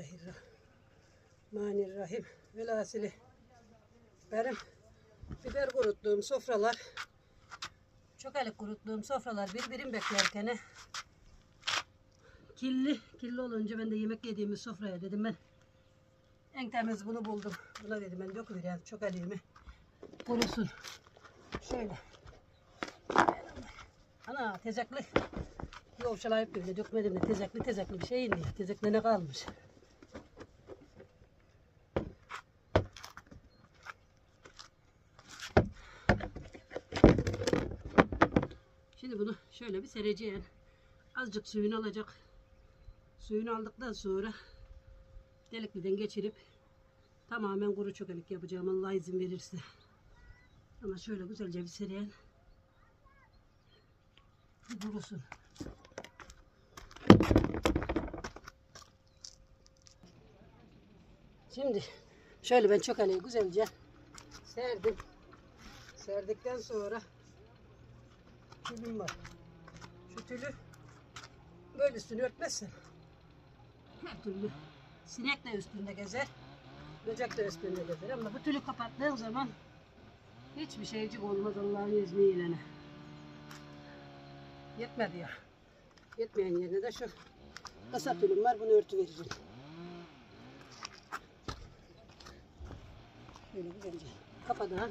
Bismillahirrahmanirrahim. Velhasili benim biber kuruttuğum sofralar çok elik kuruttuğum sofralar birbirim beklerken kirli, kirli olunca ben de yemek yediğimiz sofraya dedim ben en temiz bunu buldum. Buna dedim ben döküvereyim çok elimi kurusun. Şöyle. Ana tezekli. Yovşalayıp böyle dökmedim de tezekli tezekli bir şey indi. Tezekli ne kalmış. Şimdi bunu şöyle bir sereceğim. Azıcık suyunu alacak. Suyunu aldıktan sonra delikliden geçirip tamamen kuru çökelik yapacağım Allah izin verirse. Ama şöyle güzelce bir sereyim. Bir kurusun. Şimdi şöyle ben çökeleği güzelce serdim. Serdikten sonra tülüm var. Şu tülü böyle üstünü örtmezsen her türlü sinek de üstünde gezer. Böcek de üstünde gezer ama bu tülü kapattığın zaman hiçbir şeycik olmaz Allah'ın izniyle. Yetmedi ya. Yetmeyen yerine de şu kasa tülüm var bunu örtü vereceğim. Böyle güzelce kapadan